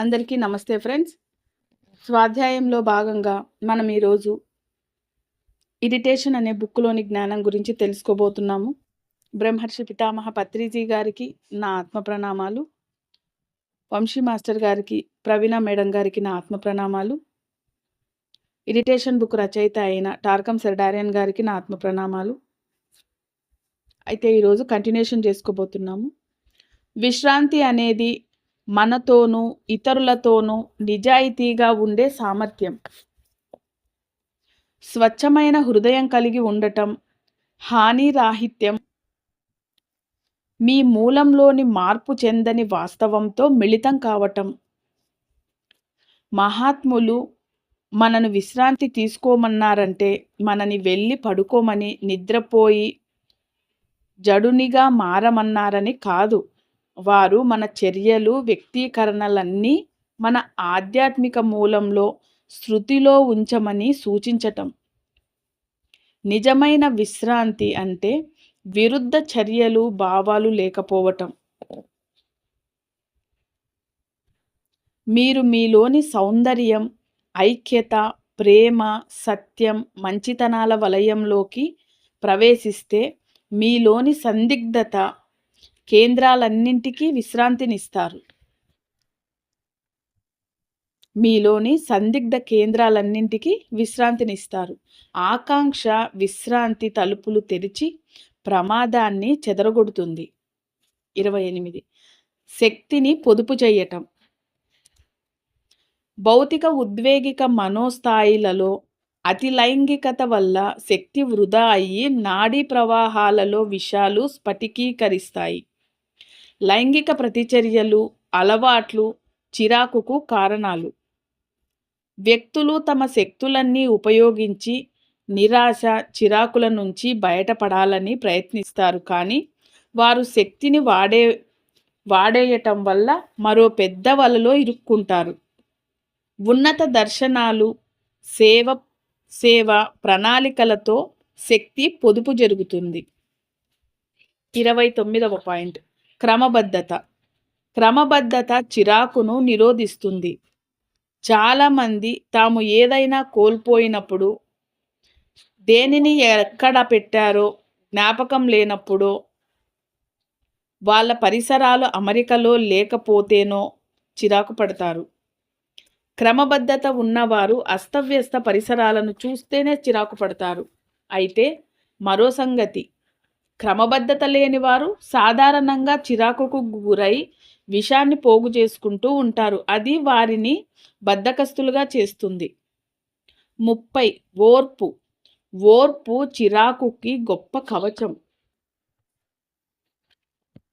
అందరికీ నమస్తే ఫ్రెండ్స్. స్వాధ్యాయంలో భాగంగా మనం ఈరోజు ఇరిటేషన్ అనే బుక్లోని జ్ఞానం గురించి తెలుసుకోబోతున్నాము. బ్రహ్మర్షి పితామహ పత్రిజీ గారికి నా ఆత్మ ప్రణామాలు. వంశీ మాస్టర్ గారికి ప్రవీణ మేడం గారికి నా ఆత్మ ప్రణామాలు. ఇరిటేషన్ బుక్ రచయిత అయిన టార్కం సెర్డారియన్ గారికి నా ఆత్మ ప్రణామాలు. అయితే ఈరోజు కంటిన్యూషన్ చేసుకోబోతున్నాము. విశ్రాంతి అనేది మనతోనూ ఇతరులతోనూ నిజాయితీగా ఉండే సామర్థ్యం. స్వచ్ఛమైన హృదయం కలిగి ఉండటం హానిరాహిత్యం మీ మూలంలోని మార్పు చెందని వాస్తవంతో మిళితం కావటం. మహాత్ములు మనను విశ్రాంతి తీసుకోమన్నారంటే మనని వెళ్ళి పడుకోమని నిద్రపోయి జడునిగా మారమన్నారని కాదు. వారు మన చర్యలు వ్యక్తీకరణలన్నీ మన ఆధ్యాత్మిక మూలంలో శృతిలో ఉంచమని సూచించటం. నిజమైన విశ్రాంతి అంటే విరుద్ధ చర్యలు భావాలు లేకపోవటం. మీరు మీలోని సౌందర్యం ఐక్యత ప్రేమ సత్యం మంచితనాల వలయంలోకి ప్రవేశిస్తే మీలోని సందిగ్ధత కేంద్రాలన్నింటికీ విశ్రాంతినిస్తారు. మీలోని సందిగ్ధ కేంద్రాలన్నింటికి విశ్రాంతినిస్తారు. ఆకాంక్ష విశ్రాంతి తలుపులు తెరిచి ప్రమాదాన్ని చెదరగొడుతుంది. ఇరవై ఎనిమిది. శక్తిని పొదుపు చేయటం. భౌతిక ఉద్వేగిక మనోస్థాయిలలో అతి లైంగికత వల్ల శక్తి వృధా అయ్యి నాడీ ప్రవాహాలలో విషాలు స్ఫటికీకరిస్తాయి. లైంగిక ప్రతిచర్యలు అలవాట్లు చిరాకుకు కారణాలు. వ్యక్తులు తమ శక్తులన్నీ ఉపయోగించి నిరాశ చిరాకుల నుంచి బయటపడాలని ప్రయత్నిస్తారు. కానీ వారు శక్తిని వాడే వాడేయటం వల్ల మరో పెద్ద వలలో ఇరుక్కుంటారు. ఉన్నత దర్శనాలు సేవ సేవ ప్రణాళికలతో శక్తి పొదుపు జరుగుతుంది. ఇరవై తొమ్మిదవ పాయింట్. క్రమబద్ధత. క్రమబద్ధత చిరాకును నిరోధిస్తుంది. చాలామంది తాము ఏదైనా కోల్పోయినప్పుడు దేనిని ఎక్కడ పెట్టారో జ్ఞాపకం లేనప్పుడో వాళ్ళ పరిసరాలు అమరికలో లేకపోతేనో చిరాకు పడతారు. క్రమబద్ధత ఉన్నవారు అస్తవ్యస్త పరిసరాలను చూస్తేనే చిరాకు పడతారు. అయితే మరో సంగతి క్రమబద్ధత లేని వారు సాధారణంగా చిరాకుకు గురై విషాన్ని పోగు చేసుకుంటూ ఉంటారు. అది వారిని బద్ధకస్తులుగా చేస్తుంది. ముప్పై ఓర్పు. ఓర్పు చిరాకుకి గొప్ప కవచం.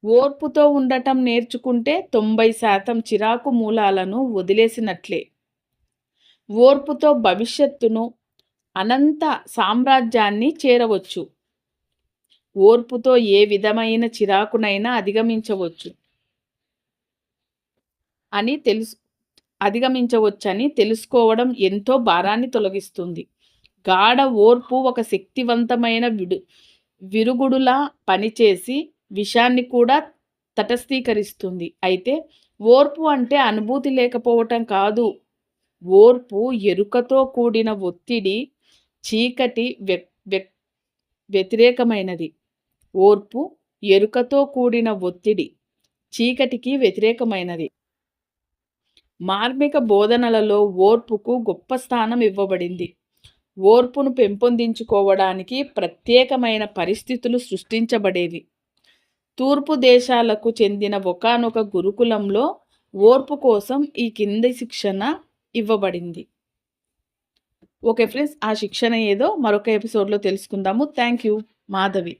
ఓర్పుతో ఉండటం నేర్చుకుంటే తొంభై శాతం చిరాకు మూలాలను వదిలేసినట్లే. ఓర్పుతో భవిష్యత్తును అనంత సామ్రాజ్యాన్ని చేరవచ్చు. ఓర్పుతో ఏ విధమైన చిరాకునైనా అధిగమించవచ్చు అని తెలుసు అధిగమించవచ్చని తెలుసుకోవడం ఎంతో భారాన్ని తొలగిస్తుంది. గాఢ ఓర్పు ఒక శక్తివంతమైన విడు విరుగుడులా పనిచేసి విషాన్ని కూడా తటస్థీకరిస్తుంది. అయితే ఓర్పు అంటే అనుభూతి లేకపోవటం కాదు. ఓర్పు ఎరుకతో కూడిన ఒత్తిడి చీకటి వ్యతిరేకమైనది. ఓర్పు ఎరుకతో కూడిన ఒత్తిడి చీకటికి వ్యతిరేకమైనది. మార్మిక బోధనలలో ఓర్పుకు గొప్ప స్థానం ఇవ్వబడింది. ఓర్పును పెంపొందించుకోవడానికి ప్రత్యేకమైన పరిస్థితులు సృష్టించబడేవి. తూర్పు దేశాలకు చెందిన ఒకనొక గురుకులంలో ఓర్పు కోసం ఈ కింది శిక్షణ ఇవ్వబడింది. ఓకే ఫ్రెండ్స్ ఆ శిక్షణ ఏదో మరొక ఎపిసోడ్లో తెలుసుకుందాము. Thank you Madhavi.